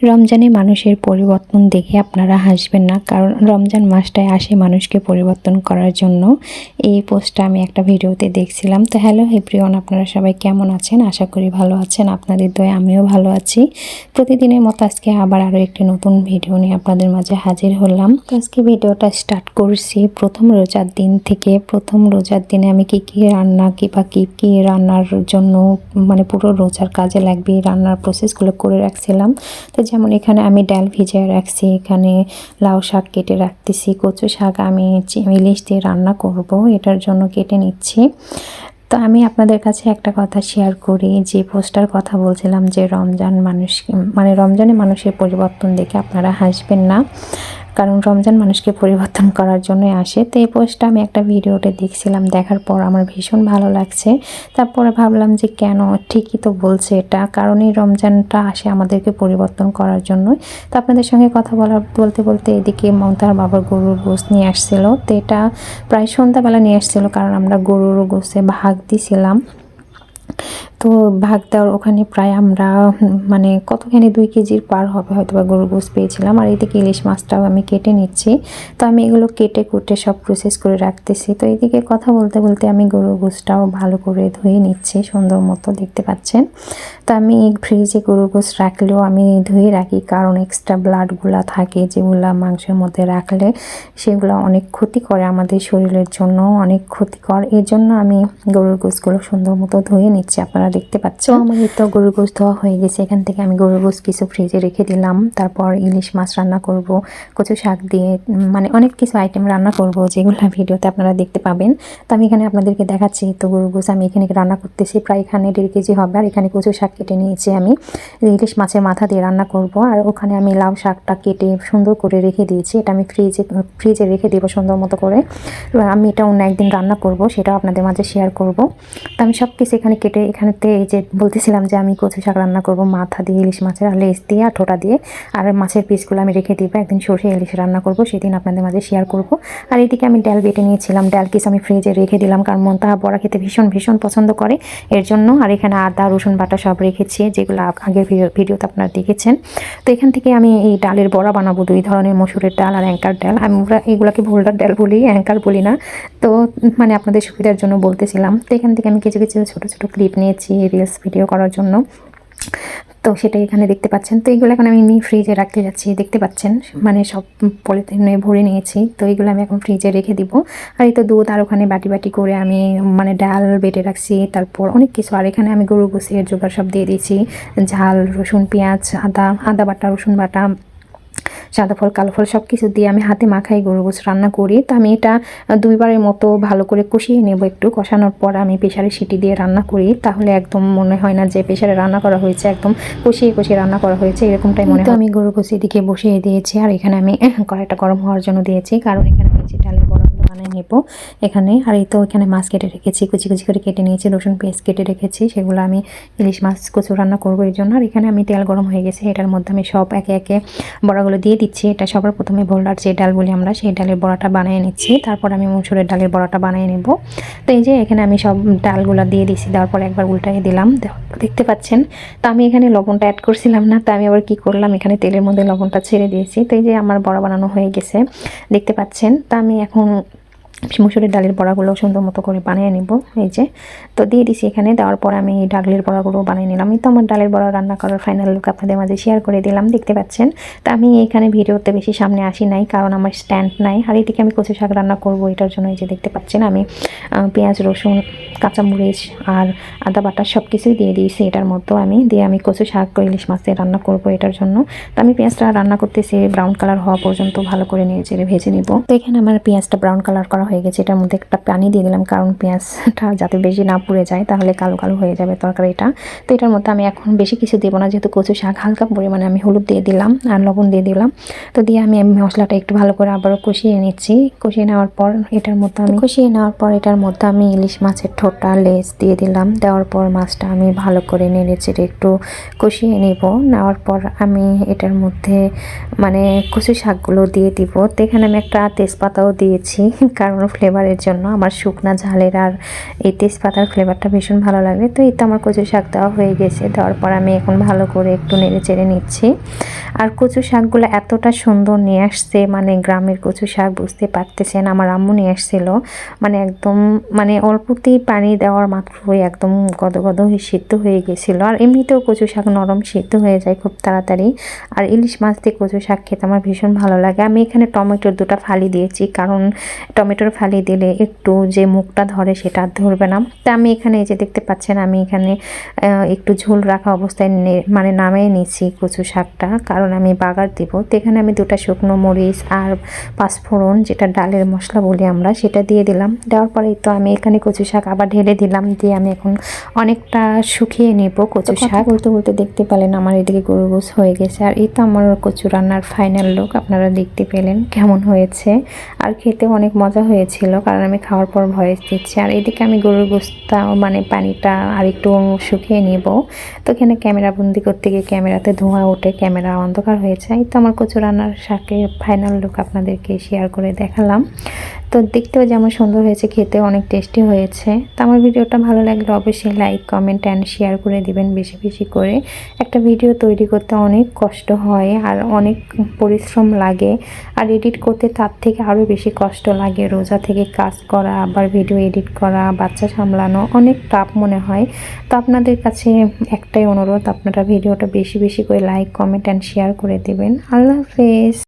রমজানে মানুষের পরিবর্তন দেখে আপনারা হাসবেন না। কারণ রমজান মাসটায় আসে মানুষকে পরিবর্তন করার জন্য। এই পোস্টটা আমি একটা ভিডিওতে দেখছিলাম। তো হ্যালো এভরিওয়ান, আপনারা সবাই কেমন আছেন? আশা করি ভালো আছেন। আপনাদের দয়ে, আমিও ভালো আছি। প্রতিদিনের মতো আজকে আবার আরও একটি নতুন ভিডিও নিয়ে আপনাদের মাঝে হাজির হলাম। আজকে ভিডিওটা স্টার্ট করছি। প্রথম রোজার দিন থেকে, প্রথম রোজার দিনে আমি কি কি রান্না কি বা কী কী রান্নার জন্য মানে পুরো রোজার কাজে লাগবে রান্নার প্রসেসগুলো করে রাখছিলাম। তো যেমন এখানে আমি ডাল ভিজিয়ে রাখছি, এখানে লাউ শাক কেটে রাখতেছি, কচু শাক আমি ইলিশ দিয়ে রান্না করব, এটার জন্য কেটে নিচ্ছি। তো আমি আপনাদের কাছে একটা কথা শেয়ার করি, যে পোস্টার কথা বলছিলাম যে রমজান মানুষ মানে রমজানে মানুষের পরিবর্তন দেখে আপনারা হাসবেন না। কারণ রমজান মানুষকে পরিবর্তন করার জন্যই আসে। তো এই পোস্টটা আমি একটা ভিডিওতে দেখছিলাম, দেখার পর আমার ভীষণ ভালো লাগছে। তারপরে ভাবলাম যে কেন, ঠিকই তো বলছে এটা, কারণ এই রমজানটা আসে আমাদেরকে পরিবর্তন করার জন্যই। তো আপনাদের সঙ্গে কথা বলা, বলতে বলতে এদিকে মমতার বাবার গরুর গোস নিয়ে আসছিল। তো এটা প্রায় সন্ধ্যাবেলা নিয়ে আসছিল, কারণ আমরা গরুর গোসে ভাগ দিছিলাম। তো ভাগ দেওয়ার ওখানে প্রায় আমরা মানে কতখানি দুই কেজির পার হবে হয়তো বা গরুর গোস পেয়েছিলাম। আর এদিকে ইলিশ মাছটাও আমি কেটে নিচ্ছি। তো আমি এগুলো কেটে কুটে সব প্রসেস করে রাখতেছি। তো এদিকে কথা বলতে বলতে আমি গরুর গোসটাও ভালো করে ধুয়ে নিচ্ছি, সুন্দর মতো দেখতে পাচ্ছেন। তো আমি ফ্রিজে গরুর গোস রাখলেও আমি ধুয়ে রাখি, কারণ এক্সট্রা ব্লাডগুলা থাকে যেগুলা মাংসের মধ্যে রাখলে সেগুলো অনেক ক্ষতি করে আমাদের শরীরের জন্য, অনেক ক্ষতিকর। এর জন্য আমি গরুর গোসগুলো সুন্দর মতো ধুয়ে নিচ্ছি। আপনারা দেখতে পাচ্ছেন। আমার এই তো গরুর গোস ধোয়া হয়ে গেছে, এখান থেকে আমি গরুর গোস কিছু ফ্রিজে রেখে দিলাম। তারপর ইলিশ মাছ রান্না করব, কচু শাক দিয়ে মানে অনেক কিছু আইটেম রান্না করব, যেগুলো ভিডিওতে আপনারা দেখতে পাবেন। তো আমি এখানে আপনাদেরকে দেখাচ্ছি, তো গরুর গোস আমি এখানে রান্না করতেছি, প্রায় এখানে দেড় কেজি হবে, আর এখানে কচু শাক কেটে নিয়েছি আমি। ইলিশ মাছের মাথা দিয়ে রান্না করব, আর ওখানে আমি লাউ শাকটা কেটে সুন্দর করে রেখে দিয়েছি। এটা আমি ফ্রিজে ফ্রিজে রেখে দেবো সুন্দর মতো করে। আমি এটা অন্য একদিন রান্না করব, সেটাও আপনাদের মাঝে শেয়ার করব। তো আমি সব কিছু এখানে কেটে এখানেতে এই যে বলতেছিলাম যে আমি কচু শাক রান্না করব, মাথা দিয়ে ইলিশ মাছের আর লেজ দিয়ে আর ঠোঁটা দিয়ে। আর মাছের পিসগুলো আমি রেখে দিব, একদিন সর্ষে ইলিশ রান্না করব, সেদিন আপনাদের মাঝে শেয়ার করব। আর এদিকে আমি ডাল বেটে নিয়েছিলাম, ডাল কিছু আমি ফ্রিজে রেখে দিলাম, কারণ মনতাহা বড়া খেতে ভীষণ ভীষণ পছন্দ করে। এর জন্য আর এখানে আদা, রসুন বাটা সব রেখেছি, যেগুলো আগ- আগের ভিডিও, ভিডিওতে আপনারা দেখেছেন। তো এখান থেকে আমি এই ডালের বড়া বানাবো, দুই ধরনের মসুরের ডাল আর অ্যাঙ্কার ডাল। আমরা এগুলোকে ভোল্ডার ডাল বলি, অ্যাঙ্কার বলি না। তো মানে আপনাদের সুবিধার জন্য বলতেছিলাম। তো এখান থেকে আমি কিছু কিছু ছোটো ছোটো ক্লিপ নিয়েছি। রিলস ভিডিও করার জন্য। তো সেটা এখানে দেখতে পাচ্ছেন। তো এইগুলো এখন আমি এমনি ফ্রিজে রাখতে যাচ্ছি। দেখতে পাচ্ছেন? মানে সব পলিথিনে ভরে নিয়েছি। তো এইগুলো আমি এখন ফ্রিজে রেখে দিব। আর এই তো দুধ আর ওখানে বাটি বাটি করে আমি মানে ডাল বেটে রাখছি। তারপর অনেক কিছু। আর এখানে আমি গরু গোসের জোগাড় সব দিয়ে দিয়েছি। ঝাল, রসুন, পেঁয়াজ, আদা আদা বাটা, রসুন বাটা সাদা ফল কালো ফল সব কিছু দিয়ে আমি হাতে মাখাই গরু গোছ রান্না করি। তো আমি এটা দুইবারের মতো ভালো করে কষিয়ে নেব একটু। কষানোর পর আমি প্রেশারে সিটি দিয়ে রান্না করি। তাহলে একদম মনে হয় না যে প্রেশারে রান্না করা হয়েছে একদম কষিয়ে কষিয়ে রান্না করা হয়েছে এরকমটাই মনে হয়। আমি গরু গোসি দিকে বসিয়ে দিয়েছি আর এখানে আমি কড়াইটা গরম হওয়ার জন্য দিয়েছি। কারণ এখানে আমি যে ডালের বানিয়ে নেব। এখানে, আর এই তো এখানে মাছ কেটে রেখেছি, কুচি কুচি করে কেটে নিয়েছি, রসুন পেঁয়াজ কেটে রেখেছি, সেগুলো আমি ইলিশ মাছ, কচু রান্না করব এই জন্য। আর এখানে আমি তেল গরম হয়ে গেছে, এটার মধ্যে আমি সব একে একে বড়াগুলো দিয়ে দিচ্ছি। এটা সবার প্রথমে ভোল্ডার যে ডাল বলি আমরা, সেই ডালের বড়াটা বানিয়ে নিচ্ছি। তারপর আমি মসুরের ডালের বড়াটা বানিয়ে নেব। তো এই যে এখানে আমি সব ডালগুলো দিয়ে দিচ্ছি দেওয়ার পর একবার উল্টাই দিলাম। দেখতে পাচ্ছেন? তো আমি এখানে লবণটা অ্যাড করছিলাম না, তো আমি আবার কি করলাম? এখানে তেলের মধ্যে লবণটা ছেড়ে দিয়েছি। তো এই যে আমার বড়া বানানো হয়ে গেছে, দেখতে পাচ্ছেন? তো আমি এখন মুসুরের ডালের বড়াগুলো সুন্দর মতো করে বানিয়ে নিব, এই যে। তো দিয়ে দিছি এখানে, দেওয়ার পর আমি এই ডালের বড়াগুলো বানিয়ে নিলাম। এই তো আমার ডালের বড়া রান্না করার ফাইনাল লুক আপনাদের মাঝে শেয়ার করে দিলাম, দেখতে পাচ্ছেন? তো আমি এখানে ভিডিওতে বেশি সামনে আসি নাই, কারণ আমার স্ট্যান্ড নাই। আর এদিকে আমি কচু শাক রান্না করব, এটার জন্য এই যে দেখতে পাচ্ছেন, আমি পেঁয়াজ, রসুন, কাঁচামরিচ আর আদা বাটা সব কিছুই দিয়ে দিয়েছি এটার মধ্যে আমি। দিয়ে আমি কচু শাক ইলিশ মাছের রান্না করব এটার জন্য। তো আমি পেঁয়াজটা রান্না করতেছি ব্রাউন কালার হওয়া পর্যন্ত ভালো করে নিয়ে চেড়ে ভেজে নিব। তো এখানে আমার পেঁয়াজটা ব্রাউন কালার করা হয়ে গেছে, এটার মধ্যে একটা পানি দিয়ে দিলাম, কারণ পেঁয়াজটা যাতে বেশি না পুড়ে যায়, তাহলে কালো কালো হয়ে যাবে তরকারিটা। তো এটার মধ্যে আমি এখন বেশি কিছু দেবো না, যেহেতু কচু শাক হালকা পরিমাণে আমি হলুদ দিয়ে দিলাম আর লবণ দিয়ে দিলাম। তো দিয়ে আমি মশলাটা একটু ভালো করে আবারও কষিয়ে নিচ্ছি। কষিয়ে নেওয়ার পর এটার মধ্যে আমি কষিয়ে নেওয়ার পর এটার মধ্যে আমি ইলিশ মাছের ঠোঁটা লেজ দিয়ে দিলাম। দেওয়ার পর মাছটা আমি ভালো করে নেড়ে চেড়ে একটু কষিয়ে নেব। নেওয়ার পর আমি এটার মধ্যে মানে কচু শাকগুলো দিয়ে দিব। তো এখানে আমি একটা তেজপাতাও দিয়েছি, কারণ কষানোর ফ্লেভারের জন্য। আমার শুকনা ঝালের আর এই তেজপাতার ফ্লেভারটা ভীষণ ভালো লাগে। তো এই তো আমার কচু শাক দেওয়া হয়ে গেছে। দেওয়ার পর আমি এখন ভালো করে একটু নেড়ে চেড়ে নিচ্ছি। আর কচু শাকগুলো এতটা সুন্দর নিয়ে আসছে মানে গ্রামের কচু শাক বুঝতে পারতেছেন, আমার আম্মু নিয়ে আসছিল। মানে একদম মানে অল্পতেই পানি দেওয়ার মাত্রই একদম গদ গদ হয়ে সিদ্ধ হয়ে গেছিল। আর এমনিতেও কচু শাক নরম সিদ্ধ হয়ে যায় খুব তাড়াতাড়ি। আর ইলিশ মাছ দিয়ে কচু শাক খেতে আমার ভীষণ ভালো লাগে। আমি এখানে টমেটোর দুটো ফালি দিয়েছি, কারণ টমেটোর ফালি দিলে একটু যে মুখটা ধরে সেটা ধরবে না। তা আমি এখানে এই যে দেখতে পাচ্ছেন আমি এখানে একটু ঝোল রাখা অবস্থায় মানে নামিয়ে নিয়েছি কচু শাকটা কারণ আমি বাগার দিব। তো এখানে আমি দুটো শুকনো মরিচ আর পাঁচফোড়ন যেটা ডালের মশলা বলি আমরা সেটা দিয়ে দিলাম। দেওয়ার পরে তো আমি এখানে কচু শাক আবার ঢেলে দিলাম দিয়ে আমি এখন অনেকটা শুকিয়ে নেব কচু শাক। বলতে বলতে দেখতে পেলেন আমার এদিকে গরু গোস হয়ে গেছে। আর এই তো আমার কচু রান্নার ফাইনাল লুক আপনারা দেখতে পেলেন কেমন হয়েছে। আর খেতে অনেক মজা হয়েছিল, কারণ আমি খাওয়ার পর ভয়েস দিচ্ছি। আর এদিকে আমি গরুর গোস্তা মানে পানিটা আর একটু শুকিয়ে নিব। তো এখানে ক্যামেরা বন্দি করতে গিয়ে ক্যামেরাতে ধোঁয়া ওঠে, ক্যামেরা অন্ধকার হয়েছে যায়। তো আমার কচু রান্নার শাকের ফাইনাল লুক আপনাদেরকে শেয়ার করে দেখালাম। তো দেখতেও যেমন সুন্দর হয়েছে খেতে অনেক টেস্টি হয়েছে। তো আমার ভিডিওটা ভালো লাগলে অবশ্যই লাইক কমেন্ট অ্যান্ড শেয়ার করে দিবেন বেশি বেশি করে। একটা ভিডিও তৈরি করতে অনেক কষ্ট হয় আর অনেক পরিশ্রম লাগে। আর এডিট করতে তার থেকে আরও বেশি কষ্ট লাগে। রোজা থেকে কাজ করা, আবার ভিডিও এডিট করা, বাচ্চা সামলানো অনেক টাফ মনে হয়। তো আপনাদের কাছে একটাই অনুরোধ, আপনারা ভিডিওটা বেশি বেশি করে লাইক কমেন্ট অ্যান্ড শেয়ার করে দেবেন। আল্লাহ হাফেজ।